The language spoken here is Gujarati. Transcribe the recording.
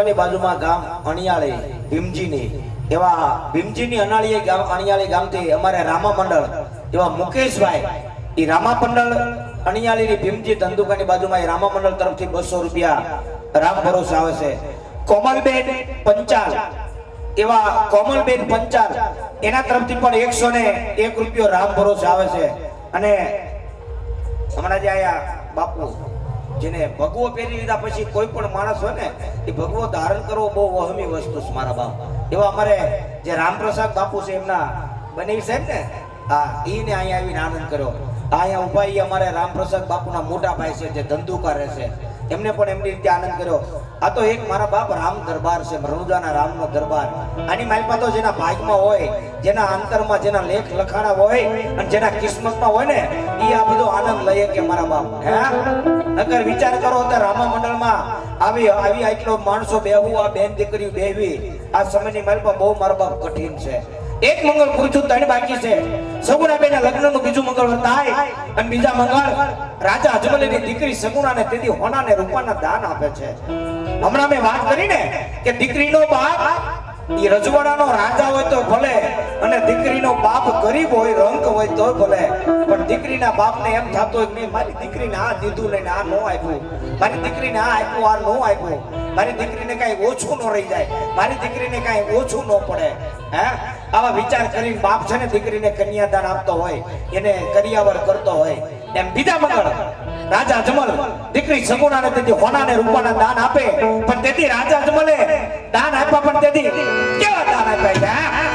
ધંધુકાની બાજુમાં ગામ અણિયાળી, ભીમજીની, એવા ભીમજીની અનાળીએ ગામ, અણિયાળી ગામથી અમારે રામા મંડળ, એવા મુકેશભાઈ એ રામા મંડળ, અણિયાળીની ભીમજી ધંધુકાની બાજુમાં એ રામા મંડળ તરફથી બસો રૂપિયા રામ ભરોસે આવે છે. કોમલબેન પંચાલ, એવા કોમલબેન પંચાલ, એના તરફથી પણ એકસો ને એક રૂપિયો રામ ભરોસે આવે છે. અને હમણાં જે આયા બાપુ, જેને ભગવો પહેરી લીધા પછી કોઈ પણ માણસ હોય ને એ ભગવો ધારણ કરવો બહુ વહમી વસ્તુ છે મારા બાપ. એવા અમારે જે રામપ્રસાદ બાપુ છે એમના બનેવી સાહેબ ને, હા એને અહીંયા આવીને આનંદ કર્યો. અહીંયા ઊભા એ અમારે રામપ્રસાદ બાપુના મોટા ભાઈ છે જે ધંધુકા રહે છે. એમને પણ એમની રીતે આનંદ કર્યો. આ તો એક મારા બાપ રામ દરબાર છે રણુજાના રામનો દરબાર. આની માલપા તો જેના ભાગમાં હોય, જેના અંતરમાં જેના લેખ લખાણા હોય અને જેના કિસ્મતમાં હોય ને એ આ બધો આનંદ લઈએ કે મારા બાપ. હે? નકર વિચાર કરો તો રામા મંડળમાં આવી આવી આટલો માણસો બેહવું આ બેન દીકરી બેહવી, આ સમયની માલપા બહુ મારા બાપ કઠિન છે. એક મંગળ પૂછું તણ બાકી છે. સગુણાબેન લગ્નનું બીજું મંગળ થાય અને બીજા મંગળ રાજા અજમલની દીકરી સગુણાને તેથી હોનાને રૂપાના દાન આપે છે. હમણાં મેં વાત કરી ને કે દીકરીનો બાપ ઈ રજવાડાનો રાજા હોય તો ભલે, અને દીકરીનો બાપ ગરીબ હોય, રંક હોય તો ભલે. પણ દીકરીના બાપને એમ થતો હોય મેં મારી દીકરીને આ દીધું લઈને આ નો આપ્યું. મારી દીકરીને આ આપ્યું, આ નો આપ્યું. મારી દીકરીને કાંઈ ઓછું ન રહી જાય. મારી દીકરીને કાંઈ ઓછું ન પડે. હે? આવા વિચાર કરીને બાપ છે ને દીકરીને કન્યાદાન આપતો હોય, એને કરિયાવર કરતો હોય. એમ બીજા મંગળ રાજા જમલ દીકરી સગુણા ને તેથી હોના ને રૂપાના દાન આપે. પણ તેથી રાજા જમલે દાન આપ્યા, પણ તેથી કેવા દાન આપ્યા